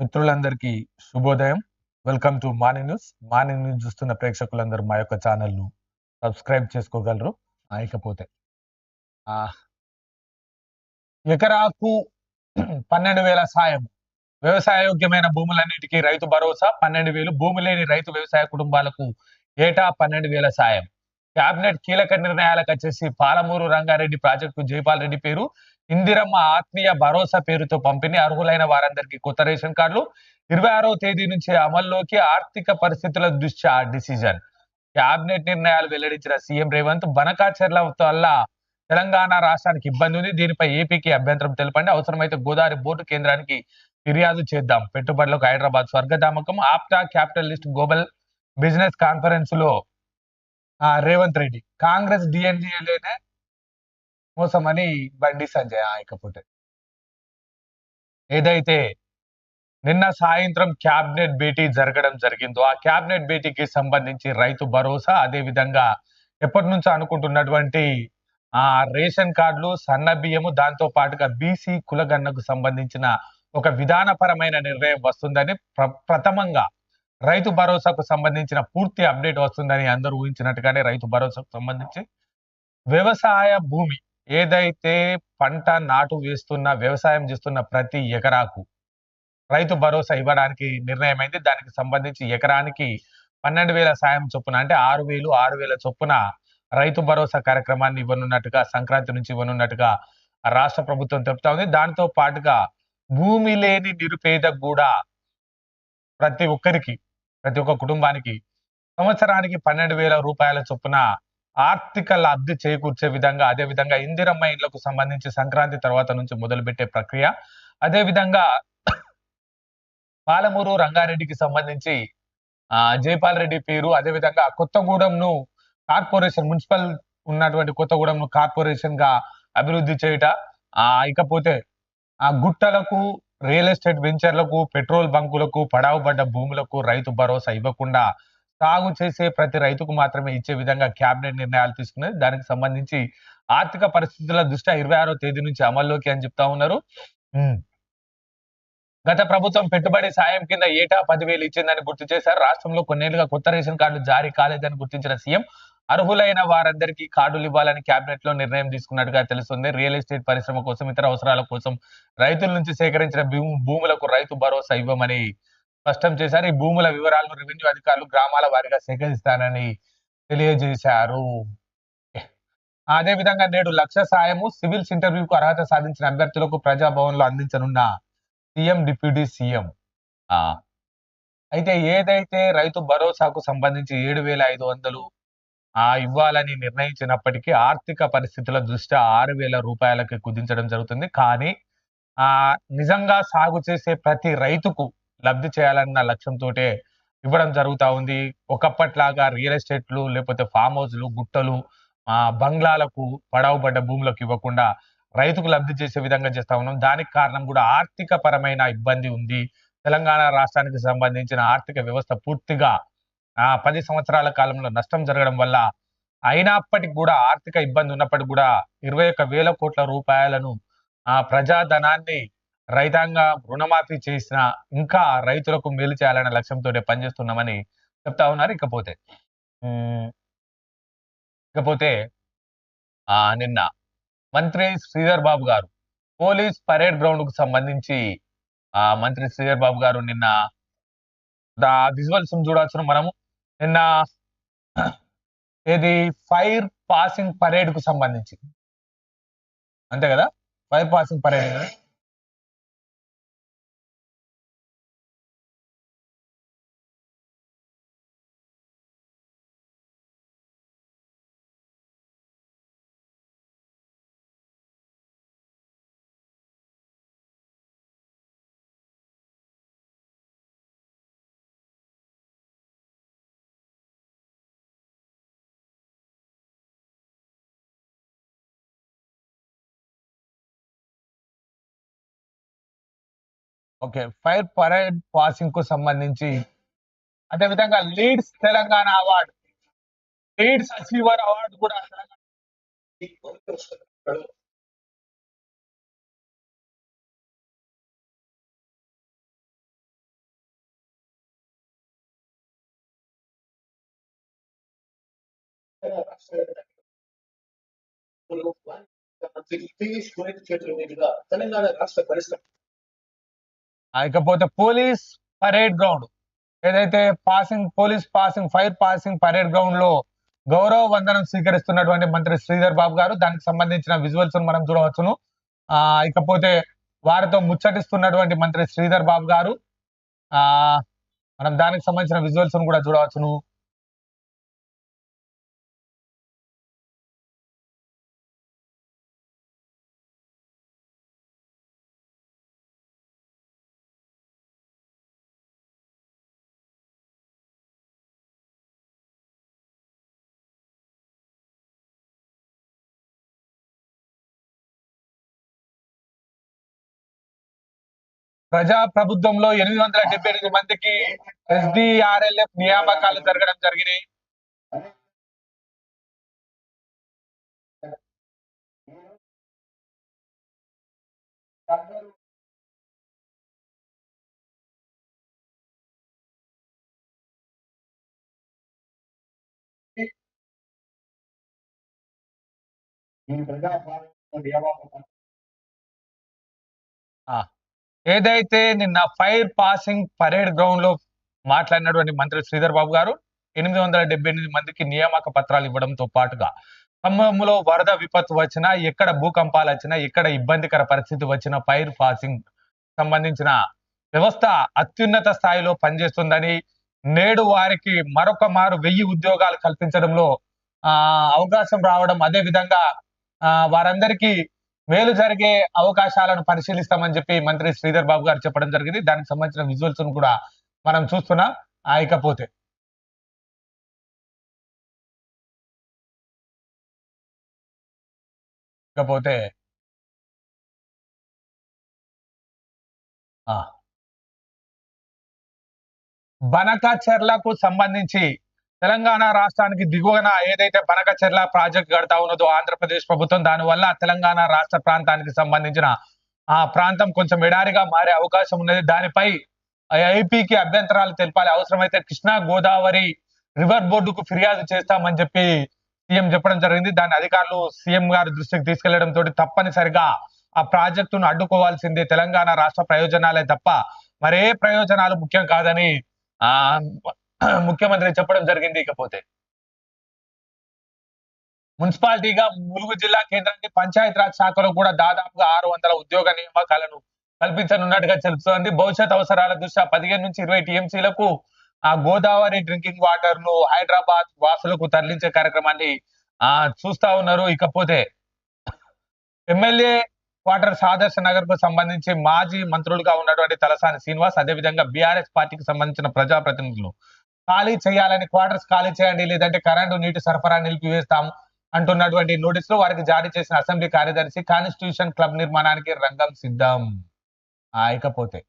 మిత్రులందరికీ శుభోదయం. Welcome to morning news. Morning news చూస్తున్న ప్రేక్షకులందరూ మా యొక్క ఛానల్ను సబ్స్క్రైబ్ చేసుకోగలరు. ఆ, ఇకపోతే ఎకరాకు పన్నెండు వేల సాయం. వ్యవసాయోగ్యమైన భూములన్నిటికీ రైతు భరోసా పన్నెండు వేలు. భూమి లేని రైతు వ్యవసాయ కుటుంబాలకు ఏటా పన్నెండు వేల సాయం. కేబినెట్ కీలక నిర్ణయాలకు వచ్చేసి పాలమూరు రంగారెడ్డి ప్రాజెక్టు జైపాల్ రెడ్డి పేరు. ఇందిరమ్మ ఆత్మీయ భరోసా పేరుతో పంపిణీ అర్హులైన వారందరికీ కొత్త రేషన్ కార్డులు. ఇరవై ఆరో తేదీ నుంచి అమల్లోకి ఆర్థిక పరిస్థితుల దృష్ట్యా డిసిజన్. కేబినెట్ నిర్ణయాలు వెల్లడించిన సీఎం రేవంత్ బనకాచర్ల వల్ల తెలంగాణ రాష్ట్రానికి ఇబ్బంది ఉంది. దీనిపై ఏపీకి అభ్యంతరం తెలపండి. అవసరమైతే గోదావరి బోర్డు కేంద్రానికి ఫిర్యాదు చేద్దాం. పెట్టుబడులకు హైదరాబాద్ స్వర్గధామకం. ఆప్టా క్యాపిటలిస్ట్ గ్లోబల్ బిజినెస్ కాన్ఫరెన్స్లో రేవంత్ రెడ్డి. కాంగ్రెస్ డిఎన్జిఏలేనే మోసమని బండి సంజయ్ ఆయకపోతే ఏదైతే నిన్న సాయంత్రం క్యాబినెట్ భేటీ జరగడం జరిగిందో ఆ క్యాబినెట్ భేటీకి సంబంధించి రైతు భరోసా అదే విధంగా ఎప్పటి నుంచో అనుకుంటున్నటువంటి ఆ రేషన్ కార్డులు సన్న బియ్యము దాంతో పాటుగా బీసీ కులగన్నకు సంబంధించిన ఒక విధానపరమైన నిర్ణయం వస్తుందని ప్ర- ప్రథమంగా రైతు భరోసాకు సంబంధించిన పూర్తి అప్డేట్ వస్తుందని అందరూ ఊహించినట్టుగానే రైతు భరోసాకు సంబంధించి వ్యవసాయ భూమి ఏదైతే పంట నాటు వేస్తున్న వ్యవసాయం చేస్తున్న ప్రతి ఎకరాకు రైతు భరోసా ఇవ్వడానికి నిర్ణయమైంది. దానికి సంబంధించి ఎకరానికి పన్నెండు వేల సాయం చొప్పున అంటే ఆరు వేలు ఆరు వేల చొప్పున రైతు భరోసా కార్యక్రమాన్ని ఇవ్వనున్నట్టుగా సంక్రాంతి నుంచి ఇవ్వనున్నట్టుగా రాష్ట్ర ప్రభుత్వం చెప్తా ఉంది. దానితో పాటుగా భూమి లేని నిరుపేదకు కూడా ప్రతి ఒక్కరికి ప్రతి ఒక్క కుటుంబానికి సంవత్సరానికి పన్నెండు వేల రూపాయల చొప్పున ఆర్థిక లబ్ధి చేకూర్చే విధంగా అదే విధంగా ఇందిరమ్మ ఇండ్లకు సంబంధించి సంక్రాంతి తర్వాత నుంచి మొదలుపెట్టే ప్రక్రియ. అదే విధంగా పాలమూరు రంగారెడ్డికి సంబంధించి ఆ జైపాల్ రెడ్డి పేరు అదే విధంగా కొత్తగూడెంను కార్పొరేషన్ మున్సిపల్ ఉన్నటువంటి కొత్తగూడెంను కార్పొరేషన్గా అభివృద్ధి చేయుట ఆ ఇకపోతే ఆ గుట్టలకు రియల్ ఎస్టేట్ వెంచర్లకు పెట్రోల్ బంకులకు పడావుబడ్డ భూములకు రైతు భరోసా ఇవ్వకుండా సాగు చేసే ప్రతి రైతుకు మాత్రమే ఇచ్చే విధంగా కేబినెట్ నిర్ణయాలు తీసుకున్నది. దానికి సంబంధించి ఆర్థిక పరిస్థితుల దృష్ట్యా ఇరవై ఆరో తేదీ నుంచి అమల్లోకి అని చెప్తా ఉన్నారు. గత ప్రభుత్వం పెట్టుబడి సాయం కింద ఏటా పదివేలు ఇచ్చిందని గుర్తు చేశారు. రాష్ట్రంలో కొన్నేళ్ళుగా కొత్త రేషన్ కార్డులు జారీ కాలేదని గుర్తించిన సీఎం అర్హులైన వారందరికీ కార్డులు ఇవ్వాలని కేబినెట్లో నిర్ణయం తీసుకున్నట్టుగా తెలుస్తుంది. రియల్ ఎస్టేట్ పరిశ్రమ కోసం ఇతర అవసరాల కోసం రైతుల నుంచి సేకరించిన భూములకు రైతు భరోసా ఇవ్వమని స్పష్టం చేశారు. ఈ భూముల వివరాలను రెవెన్యూ అధికారులు గ్రామాల వారీగా సేకరిస్తానని తెలియజేశారు. అదే విధంగా నేడు లక్ష సాయము సివిల్స్ ఇంటర్వ్యూకు అర్హత సాధించిన అభ్యర్థులకు ప్రజాభవన్లో అందించనున్న సీఎం డిప్యూటీ సీఎం. అయితే ఏదైతే రైతు భరోసాకు సంబంధించి ఏడు వేల ఐదు వందలు ఆ ఇవ్వాలని నిర్ణయించినప్పటికీ ఆర్థిక పరిస్థితుల దృష్ట్యా ఆరు వేల రూపాయలకి కుదించడం జరుగుతుంది. కానీ ఆ నిజంగా సాగు చేసే ప్రతి రైతుకు లబ్ధి చేయాలన్న లక్ష్యంతో ఇవ్వడం జరుగుతా ఉంది. ఒకప్పట్లాగా రియల్ ఎస్టేట్లు లేకపోతే ఫామ్ హౌస్లు గుట్టలు ఆ బంగ్లాలకు పడవబడ్డ భూములకు ఇవ్వకుండా రైతుకు లబ్ధి చేసే విధంగా చేస్తా ఉన్నాం. దానికి కారణం కూడా ఆర్థిక పరమైన ఇబ్బంది ఉంది. తెలంగాణ రాష్ట్రానికి సంబంధించిన ఆర్థిక వ్యవస్థ పూర్తిగా ఆ పది సంవత్సరాల కాలంలో నష్టం జరగడం వల్ల అయినప్పటికీ కూడా ఆర్థిక ఇబ్బంది ఉన్నప్పటికీ కూడా ఇరవై ఒక్క వేల కోట్ల రూపాయలను ఆ ప్రజాధనాన్ని రైతాంగ రుణమాఫీ చేసిన ఇంకా రైతులకు మేలు చేయాలనే లక్ష్యంతో పనిచేస్తున్నామని చెప్తా ఉన్నారు. ఇకపోతే ఇకపోతే ఆ నిన్న మంత్రి శ్రీధర్ బాబు గారు పోలీస్ పరేడ్ గ్రౌండ్కు సంబంధించి ఆ మంత్రి శ్రీధర్ బాబు గారు నిన్న విజువల్స్ చూడవచ్చు మనము నిన్న ఇది ఫైర్ పాసింగ్ పరేడ్కు సంబంధించి. అంతే కదా? Fire passing parade okay fire parade passing కు సంబంధించి అదే విధంగా leads Telangana award leads achiever award కూడా తెలంగాణ రాష్ట్ర పరిశ్రమ ఇకపోతే పోలీస్ పరేడ్ గ్రౌండ్. ఏదైతే passing police passing fire passing parade గ్రౌండ్లో గౌరవ వందనం స్వీకరిస్తున్నటువంటి మంత్రి శ్రీధర్ బాబు గారు దానికి సంబంధించిన విజువల్స్ మనం చూడవచ్చును. ఆ ఇకపోతే వారితో ముచ్చటిస్తున్నటువంటి మంత్రి శ్రీధర్ బాబు గారు ఆ మనం దానికి సంబంధించిన విజువల్స్ కూడా చూడవచ్చును. ప్రజా ప్రభుత్వంలో ఎనిమిది వందల డెబ్బై ఎనిమిది మందికి ఎస్డిఆర్ఎల్ఎఫ్ నియామకాలు జరగడం జరిగినాయి. నియామకం ఏదైతే నిన్న ఫైర్ పాసింగ్ పరేడ్ గ్రౌండ్లో మాట్లాడినటువంటి మంత్రి శ్రీధర్ బాబు గారు ఎనిమిది వందల డెబ్బై ఎనిమిది మందికి నియామక పత్రాలు ఇవ్వడంతో పాటుగా ఖమ్మంలో వరద విపత్తు వచ్చినా ఎక్కడ భూకంపాలు వచ్చినా ఎక్కడ ఇబ్బందికర పరిస్థితి వచ్చినా ఫైర్ పాసింగ్ సంబంధించిన వ్యవస్థ అత్యున్నత స్థాయిలో పనిచేస్తుందని నేడు వారికి మరొక మారు వెయ్యి ఉద్యోగాలు కల్పించడంలో ఆ అవకాశం రావడం అదే విధంగా ఆ వారందరికీ మేలు జరిగే అవకాశాలను పరిశీలిస్తామని చెప్పి మంత్రి శ్రీధర్ బాబు గారు చెప్పడం జరిగింది. దానికి సంబంధించిన విజువల్స్ కూడా మనం చూస్తున్నాం. ఆ, ఇకపోతే. ఇకపోతే. ఆ. సంబంధించి తెలంగాణ రాష్ట్రానికి దిగువన ఏదైతే బనకచెర్ల ప్రాజెక్ట్ కడతా ఉన్నదో ఆంధ్రప్రదేశ్ ప్రభుత్వం దానివల్ల తెలంగాణ రాష్ట్ర ప్రాంతానికి సంబంధించిన ఆ ప్రాంతం కొంచెం ఎడారిగా మారే అవకాశం ఉన్నది. దానిపై ఐపీకి అభ్యంతరాలు తెలపాలి. అవసరమైతే కృష్ణా గోదావరి రివర్ బోర్డుకు ఫిర్యాదు చేస్తామని చెప్పి సీఎం చెప్పడం జరిగింది. దాని అధికారులు సీఎం గారి దృష్టికి తీసుకెళ్ళడం తోటి తప్పనిసరిగా ఆ ప్రాజెక్టును అడ్డుకోవాల్సిందే. తెలంగాణ రాష్ట్ర ప్రయోజనాలే తప్ప మరే ప్రయోజనాలు ముఖ్యం కాదని ఆ ముఖ్యమంత్రి చెప్పడం జరిగింది ఇకపోతే. మున్సిపాలిటీగా ములుగు జిల్లా కేంద్రానికి పంచాయత్ రాజ్ శాఖలో కూడా దాదాపుగా ఆరు వందల ఉద్యోగ నియామకాలను కల్పించనున్నట్టుగా తెలుస్తోంది. భవిష్యత్ అవసరాల దృష్ట్యా పదిహేను నుంచి ఇరవై టీఎంసీలకు ఆ గోదావరి డ్రింకింగ్ వాటర్ను హైదరాబాద్ వాసులకు తరలించే కార్యక్రమాన్ని ఆ చూస్తా ఉన్నారు. ఇకపోతే ఎమ్మెల్యే క్వార్టర్స్ ఆదర్శ నగర్కు సంబంధించి మాజీ మంత్రులుగా ఉన్నటువంటి తలసాని శ్రీనివాస్ అదేవిధంగా బీఆర్ఎస్ పార్టీకి సంబంధించిన ప్రజాప్రతినిధులు ఖాళీ చేయాలని క్వార్టర్స్ ఖాళీ చేయండి లేదంటే కరెంటు నీటి సరఫరా నిలిపివేస్తాం అంటున్నటువంటి నోటీసులు వారికి జారీ చేసిన అసెంబ్లీ కార్యదర్శి కాన్స్టిట్యూషన్ క్లబ్ నిర్మాణానికి రంగం సిద్ధం. ఇకపోతే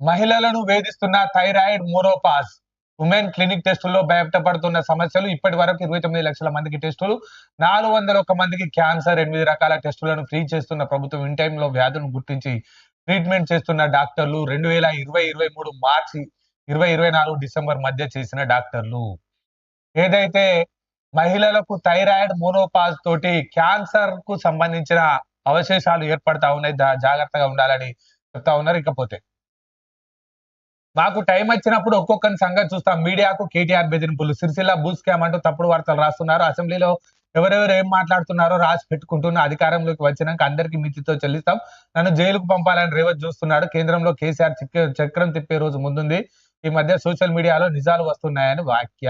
మహిళలను వేధిస్తున్న థైరాయిడ్ మోరోపాస్ ఉమెన్ క్లినిక్ టెస్టుల్లో బయటపడుతున్న సమస్యలు ఇప్పటి వరకు ఇరవై తొమ్మిది లక్షల మందికి టెస్టులు నాలుగు వందల ఒక్క మందికి క్యాన్సర్ ఎనిమిది రకాల టెస్టులను ఫ్రీ చేస్తున్న ప్రభుత్వం ఇన్ టైంలో వ్యాధులను గుర్తించి ట్రీట్మెంట్ చేస్తున్న డాక్టర్లు రెండు వేల ఇరవై ఇరవై మూడు మార్చి ఇరవై ఇరవై నాలుగు డిసెంబర్ మధ్య చేసిన డాక్టర్లు. ఏదైతే మహిళలకు థైరాయిడ్ మోనోపాజ్ తోటి క్యాన్సర్కు సంబంధించిన అవశేషాలు ఏర్పడతా ఉన్నాయి జాగ్రత్తగా ఉండాలని చెప్తా ఉన్నారు. ఇకపోతే మాకు టైం వచ్చినప్పుడు ఒక్కొక్కరి సంగతి చూస్తాం. మీడియాకు కేటీఆర్ బెదిరింపులు. సిరిసిల్ల భూ స్కామ్ అంటూ తప్పుడు వార్తలు రాస్తున్నారు. అసెంబ్లీలో ఎవరెవరు ఏం మాట్లాడుతున్నారో రాసి పెట్టుకుంటున్న అధికారంలోకి వచ్చినాక అందరికీ మితితో చెల్లిస్తాం. నన్ను జైలుకు పంపాలని రేవంత్ చూస్తున్నాడు. కేంద్రంలో కేసీఆర్ చక్రం తిప్పే రోజు ముందుంది. ఈ మధ్య సోషల్ మీడియాలో నిజాలు వస్తున్నాయని వాక్య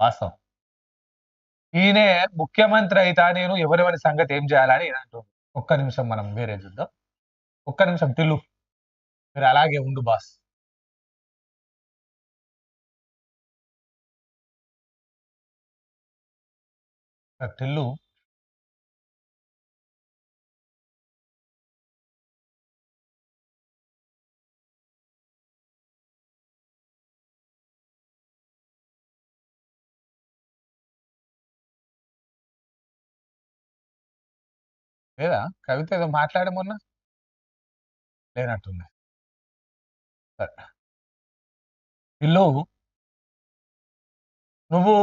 వాస్తవం. ఈయనే ముఖ్యమంత్రి అయితా నేను ఎవరెవరి సంగతి ఏం చేయాలని ఈయన అంటుంది ఒక్క నిమిషం మనం వేరే చూద్దాం. ఒక్క నిమిషం టిల్లు. మీరు అలాగే ఉండు బాస్. కట్టెళ్ళు లేదా? కవిత ఏదో మాట్లాడే మొన్న? లేనట్టుంది. సరే. ఇల్లు నువ్వు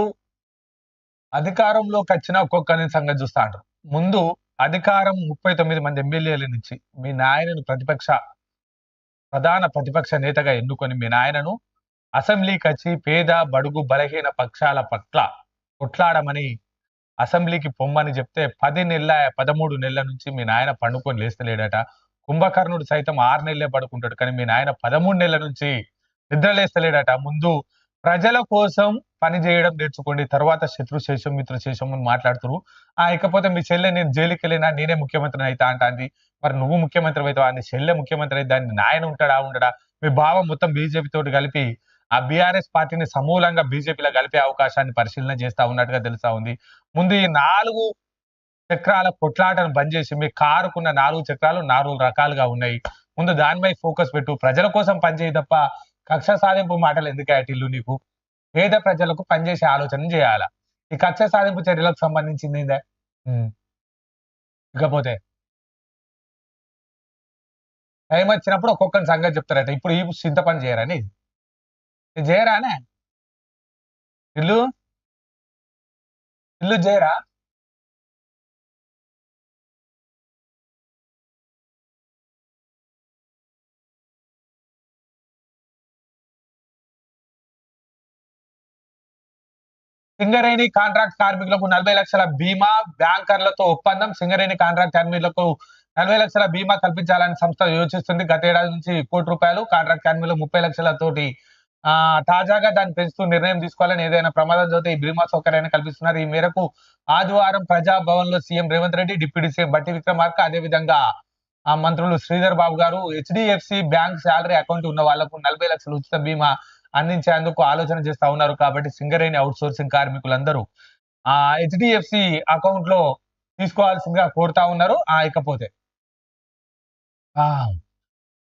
అధికారంలోకి వచ్చిన ఒక్కొక్కరి సంగతి చూస్తా అంటారు. ముందు అధికారం ముప్పై తొమ్మిది మంది ఎమ్మెల్యేల నుంచి మీ నాయనను ప్రతిపక్ష ప్రధాన ప్రతిపక్ష నేతగా ఎన్నుకొని మీ నాయనను అసెంబ్లీకి వచ్చి పేద బడుగు బలహీన పక్షాల పట్ల కొట్లాడమని అసెంబ్లీకి పొమ్మని చెప్తే పది నెలల పదమూడు నెలల నుంచి మీ నాయన పండుకొని లేస్తలేడట. కుంభకర్ణుడు సైతం ఆరు నెలలే పడుకుంటాడు. కానీ మీ నాయన పదమూడు నెలల నుంచి నిద్ర లేస్తలేడట ముందు ప్రజల కోసం పని చేయడం నేర్చుకోండి. తర్వాత శత్రు శేషం మిత్ర శేషం అని మాట్లాడుతురు. ఆ ఇకపోతే మీ చెల్లె నేను జైలుకి వెళ్ళినా నేనే ముఖ్యమంత్రిని అవుతా అంటాంది మరి నువ్వు ముఖ్యమంత్రి అవుతావా? అని చెల్లె ముఖ్యమంత్రి అయితే దాన్ని నాయన ఉంటాడా? ఉండడా? మీ బావ మొత్తం బీజేపీ తోటి కలిపి ఆ బీఆర్ఎస్ పార్టీని సమూలంగా బీజేపీలో కలిపే అవకాశాన్ని పరిశీలన చేస్తా ఉన్నట్టుగా తెలుస్తా ఉంది. ముందు ఈ నాలుగు చక్రాల కొట్లాటను బంద్ చేసి మీ కారుకున్న నాలుగు చక్రాలు నాలుగు రకాలుగా ఉన్నాయి. ముందు దానిపై ఫోకస్ పెట్టు. ప్రజల కోసం పనిచేయి తప్ప కక్ష సాధింపు మాటలు ఎందుకు ఇల్లు నీకు? పేద ప్రజలకు పనిచేసే ఆలోచన చేయాల? ఈ కక్ష సాధింపు చర్యలకు సంబంధించింది. ఇకపోతే టైం వచ్చినప్పుడు ఒక్కొక్కరి సంగతి చెప్తారట. ఇప్పుడు ఈ చింత పని చేయరని ఇది చేయరానే? ఇల్లు? ఇల్లు చేయరా? సింగరేణి కాంట్రాక్ట్ కార్మికులకు నలభై లక్షల బీమా బ్యాంకర్లతో ఒప్పందం. సింగరేణి కాంట్రాక్ట్ కార్మికులకు నలభై లక్షల బీమా కల్పించాలని సంస్థ యోచిస్తుంది. గత ఏడాది నుంచి కోటి రూపాయలు కాంట్రాక్ట్ కార్మికులు ముప్పై లక్షలతోటి ఆ తాజాగా దాన్ని పెంచుతూ నిర్ణయం తీసుకోవాలని ఏదైనా ప్రమాదం జరిగితే ఈ బీమా సౌకర్యాన్ని కల్పిస్తున్నారు. ఈ మేరకు ఆదివారం ప్రజాభవన్లో CM Revanth Reddy deputy CM Bhatti Vikramarka అదే విధంగా ఆ మంత్రులు శ్రీధర్ బాబు గారు హెచ్డిఎఫ్సి బ్యాంక్ శాలరీ అకౌంట్ ఉన్న వాళ్ళకు నలభై లక్షల ఉచిత బీమా అందించేందుకు ఆలోచన చేస్తా ఉన్నారు కాబట్టి సింగరేణి అవుట్ సోర్సింగ్ కార్మికులందరూ ఆ హెచ్డిఎఫ్సి అకౌంట్లో తీసుకోవాల్సిందిగా కోరుతా ఉన్నారు. ఆ ఇకపోతే.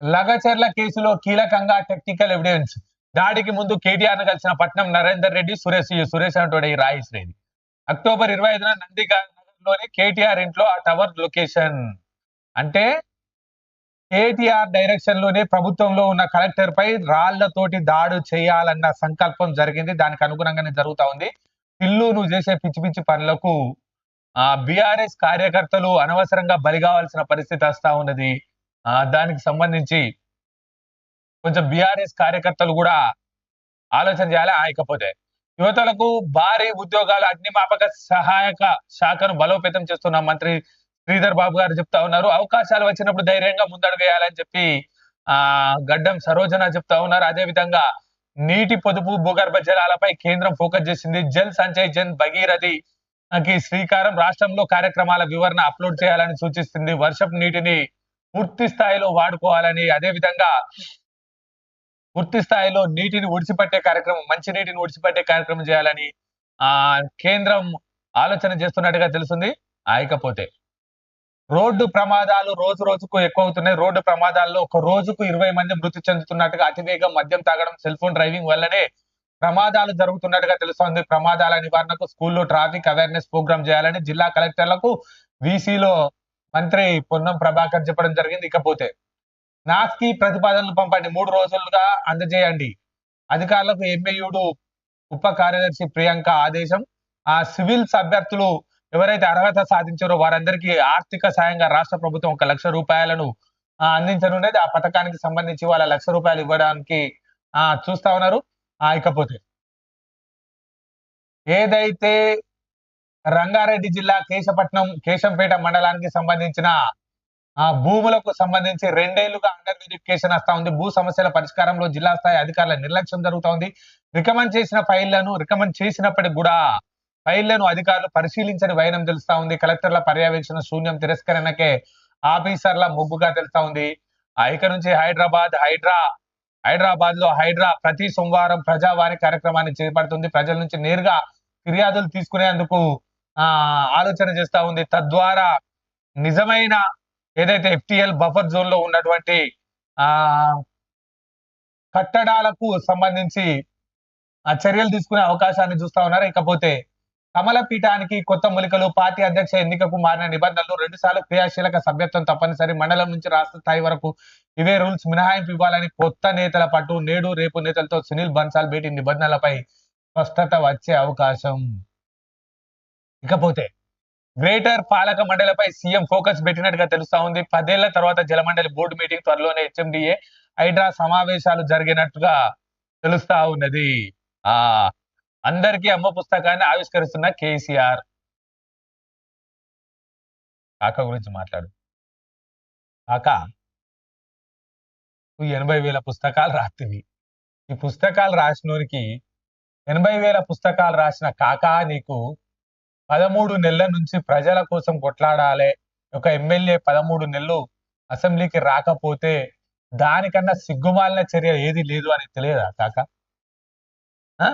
లగచర్ల కేసులో కీలకంగా టెక్నికల్ ఎవిడెన్స్ దాడికి ముందు కేటీఆర్ కలిసిన పట్నం నరేందర్ రెడ్డి సురేష్ సురేష్ అంటోడే రాయేష్ రెడ్డి అక్టోబర్ ఇరవై ఐదున నందిగాలోని కేటీఆర్ ఇంట్లో ఆ టవర్ లొకేషన్ అంటే కేటీఆర్ డైరెక్షన్లోనే ప్రభుత్వంలో ఉన్న కలెక్టర్ పై రాళ్ళతోటి దాడు చేయాలన్న సంకల్పం జరిగింది. దానికి అనుగుణంగానే జరుగుతా ఉంది. పిల్లు నువ్వు చేసే పిచ్చి పిచ్చి పనులకు ఆ బీఆర్ఎస్ కార్యకర్తలు అనవసరంగా బలి కావాల్సిన పరిస్థితి వస్తా ఉన్నది. ఆ దానికి సంబంధించి కొంచెం బీఆర్ఎస్ కార్యకర్తలు కూడా ఆలోచన చేయాలి ఆయకపోతే యువతలకు భారీ ఉద్యోగాల అగ్నిమాపక సహాయక శాఖను బలోపేతం చేస్తున్న మంత్రి శ్రీధర్ బాబు గారు చెప్తా ఉన్నారు. అవకాశాలు వచ్చినప్పుడు ధైర్యంగా ముందడుగు వేయాలని చెప్పి ఆ గడ్డం సరోజన చెప్తా ఉన్నారు. అదే విధంగా నీటి పొదుపు భూగర్భ జలాలపై కేంద్రం ఫోకస్ చేసింది. జల్ సంచయ్ జన్ భగీరథి కి శ్రీకారం. రాష్ట్రంలో కార్యక్రమాల వివరణ అప్లోడ్ చేయాలని సూచిస్తుంది. వర్షపు నీటిని పూర్తి స్థాయిలో వాడుకోవాలని అదే విధంగా పూర్తి స్థాయిలో నీటిని ఒడిచిపెట్టే కార్యక్రమం మంచి నీటిని ఒడిచిపెట్టే కార్యక్రమం చేయాలని ఆ కేంద్రం ఆలోచన చేస్తున్నట్టుగా తెలుస్తుంది. ఆయకపోతే రోడ్డు ప్రమాదాలు రోజు రోజుకు ఎక్కువ అవుతున్నాయి రోడ్డు ప్రమాదాల్లో ఒక రోజుకు ఇరవై మంది మృతి చెందుతున్నట్టుగా అతివేగం మద్యం తాగడం సెల్ ఫోన్ డ్రైవింగ్ వల్లనే ప్రమాదాలు జరుగుతున్నట్టుగా తెలుస్తోంది. ప్రమాదాల నివారణకు స్కూల్లో ట్రాఫిక్ అవేర్నెస్ ప్రోగ్రామ్ చేయాలని జిల్లా కలెక్టర్లకు వీసీలో మంత్రి పొన్నం ప్రభాకర్ చెప్పడం జరిగింది. ఇకపోతే నాస్కి ప్రతిపాదనలు పంపండి. మూడు రోజులుగా అందజేయండి. అధికారులకు ఎంఏయుడు ఉప కార్యదర్శి ప్రియాంక ఆదేశం. ఆ సివిల్స్ అభ్యర్థులు ఎవరైతే అర్హత సాధించారో వారందరికీ ఆర్థిక సాయంగా రాష్ట్ర ప్రభుత్వం ఒక లక్ష రూపాయలను అందించనున్నది ఆ పథకానికి సంబంధించి వాళ్ళ లక్ష రూపాయలు ఇవ్వడానికి ఆ చూస్తా ఉన్నారు. ఆ ఇకపోతే ఏదైతే రంగారెడ్డి జిల్లా కేశపట్నం కేశంపేట మండలానికి సంబంధించిన ఆ భూములకు సంబంధించి రెండేళ్ళుగా అండర్ వెరిఫికేషన్ వస్తా ఉంది. భూ సమస్యల పరిష్కారంలో జిల్లా స్థాయి అధికారుల నిర్లక్ష్యం జరుగుతా ఉంది. రికమెండ్ చేసిన ఫైళ్ళను రికమెండ్ చేసినప్పటికి కూడా ఫైళ్ళను అధికారులు పరిశీలించని వైనం తెలుస్తా ఉంది. కలెక్టర్ల పర్యవేక్షణ శూన్యం తిరస్కరణకే ఆఫీసర్ల ముగ్గుగా తెలుస్తా ఉంది. ఇక నుంచి హైదరాబాద్ హైడ్రా హైదరాబాద్లో హైడ్రా ప్రతి సోమవారం ప్రజావాణి కార్యక్రమాన్ని చేపడుతుంది. ప్రజల నుంచి నేరుగా ఫిర్యాదులు తీసుకునేందుకు ఆ ఆలోచన చేస్తా ఉంది. తద్వారా నిజమైన ఏదైతే ఎఫ్టిఎల్ బఫర్ జోన్లో ఉన్నటువంటి ఆ కట్టడాలకు సంబంధించి ఆ చర్యలు తీసుకునే అవకాశాన్ని చూస్తా ఉన్నారు. ఇకపోతే కమల పీఠానికి కొత్త మూలికలు పార్టీ అధ్యక్ష ఎన్నికకు మారిన నిబంధనలు రెండు సార్లు క్రియాశీలక సభ్యత్వం తప్పనిసరి. మండలం నుంచి రాష్ట్ర స్థాయి వరకు ఇవే రూల్స్ మినహాయింపు ఇవ్వాలని కొత్త నేతల పట్టు నేడు రేపు నేతలతో సునీల్ బన్సాల్ భేటీ నిబంధనలపై స్పష్టత వచ్చే అవకాశం. ఇకపోతే గ్రేటర్ పాలక మండలిపై సీఎం ఫోకస్ పెట్టినట్టుగా తెలుస్తా ఉంది. పదేళ్ళ తర్వాత జలమండలి బోర్డు మీటింగ్ త్వరలోనే హెచ్ఎండిఏ హైడ్రా సమావేశాలు జరిగినట్టుగా తెలుస్తా ఉన్నది. ఆ అందరికీ అమ్మ పుస్తకాన్ని ఆవిష్కరిస్తున్న కేసీఆర్. కాక గురించి మాట్లాడు. కాక నువ్వు ఎనభై వేల పుస్తకాలు రాత్తివి ఈ పుస్తకాలు రాసినోనికి ఎనభై వేల పుస్తకాలు రాసిన కాకా నీకు పదమూడు నెలల నుంచి ప్రజల కోసం కొట్లాడాలి. ఒక ఎమ్మెల్యే పదమూడు నెలలు అసెంబ్లీకి రాకపోతే దానికన్నా సిగ్గుమాలిన చర్య ఏది లేదు అని తెలియదా కాక? ఆ?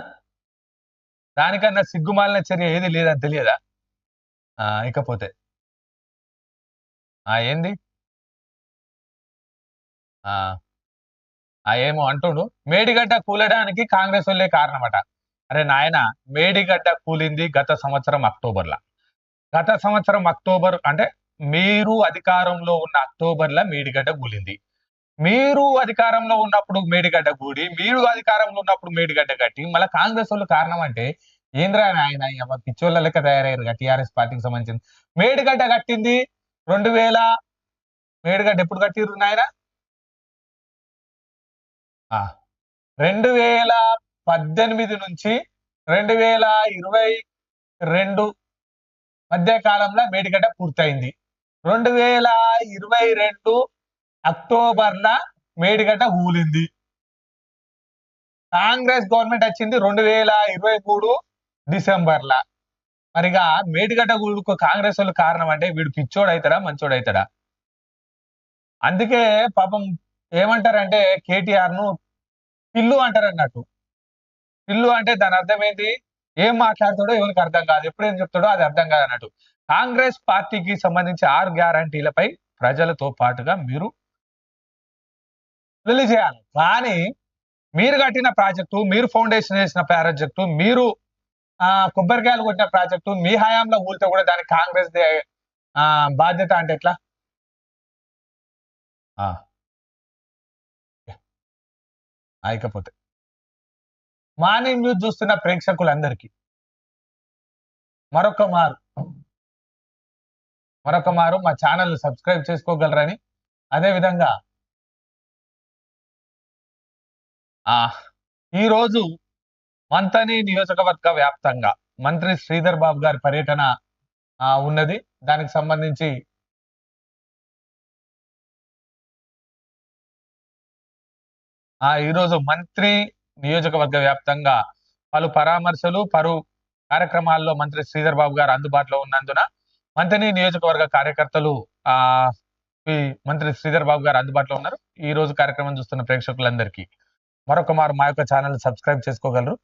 దానికన్నా సిగ్గుమాలిన చర్య ఏది లేదని తెలియదా? ఆ, ఇకపోతే. ఆ ఏంది? ఆ ఏమో అంటుడు. మేడిగడ్డ కూలడానికి కాంగ్రెస్ వాళ్ళే కారణమట. అరే నాయన మేడిగడ్డ కూలింది గత సంవత్సరం అక్టోబర్లా. గత సంవత్సరం అక్టోబర్ అంటే మీరు అధికారంలో ఉన్న అక్టోబర్లో మేడిగడ్డ కూలింది. మీరు అధికారంలో ఉన్నప్పుడు మేడిగడ్డ కూడి మీరు అధికారంలో ఉన్నప్పుడు మేడిగడ్డ కట్టి మళ్ళీ కాంగ్రెస్ వాళ్ళు కారణం అంటే ఏంద్రా నాయన పిచ్చోళ్ళ లెక్క తయారయ్యారు టిఆర్ఎస్ పార్టీకి సంబంధించింది. మేడిగడ్డ కట్టింది రెండు వేల మేడిగడ్డ ఎప్పుడు కట్టిర్రు నాయన? ఆ, రెండు వేల పద్దెనిమిది నుంచి రెండు వేల ఇరవై రెండు మధ్య కాలంలో మేడిగడ్డ పూర్తయింది. రెండు వేల ఇరవై రెండు అక్టోబర్ల మేడిగడ్డ ఊలింది. కాంగ్రెస్ గవర్నమెంట్ వచ్చింది రెండు వేల ఇరవై మూడు డిసెంబర్ల. మరిగా మేడిగడ్డ గూడుకు కాంగ్రెస్ వాళ్ళు కారణం అంటే వీడు పిచ్చోడు అవుతాడా మంచోడు అవుతాడా అందుకే పాపం ఏమంటారంటే కేటీఆర్ను పిల్లు అంటారు అన్నట్టు పిల్లు అంటే దాని అర్థం ఏంటి? ఏం మాట్లాడతాడో ఎవరికి అర్థం కాదు. ఎప్పుడేం చెప్తాడో అది అర్థం కాదు అన్నట్టు కాంగ్రెస్ పార్టీకి సంబంధించి ఆరు గ్యారంటీలపై ప్రజలతో పాటుగా మీరు తెలియజేయాలి కానీ మీరు కట్టిన ప్రాజెక్టు మీరు ఫౌండేషన్ వేసిన ప్రాజెక్టు మీరు కొబ్బరికాయలు కొట్టిన ప్రాజెక్టు మీ హయాంలో ఊరితే కూడా దానికి కాంగ్రెస్ బాధ్యత అంటే ఎట్లా? ఆ. అయికపోతే మార్నింగ్ న్యూస్ చూస్తున్న ప్రేక్షకులందరికీ. మరొక మారు. మరొక మారు. మా ఛానల్ సబ్స్క్రైబ్ చేసుకోగలరని. అదే ఈరోజు మంతని నియోజకవర్గ వ్యాప్తంగా మంత్రి శ్రీధర్ బాబు గారి పర్యటన ఉన్నది. దానికి సంబంధించి ఆ ఈరోజు మంత్రి నియోజకవర్గ వ్యాప్తంగా పలు పరామర్శలు పలు కార్యక్రమాల్లో మంత్రి శ్రీధర్ బాబు గారు అందుబాటులో ఉన్నందున మంత్రి నియోజకవర్గ కార్యకర్తలు ఆ మంత్రి శ్రీధర్ బాబు గారు అందుబాటులో ఉన్నారు. ఈ రోజు కార్యక్రమం చూస్తున్న ప్రేక్షకులందరికీ మరొక మారు మా యొక్క ఛానల్ సబ్స్క్రైబ్ చేసుకోగలరు.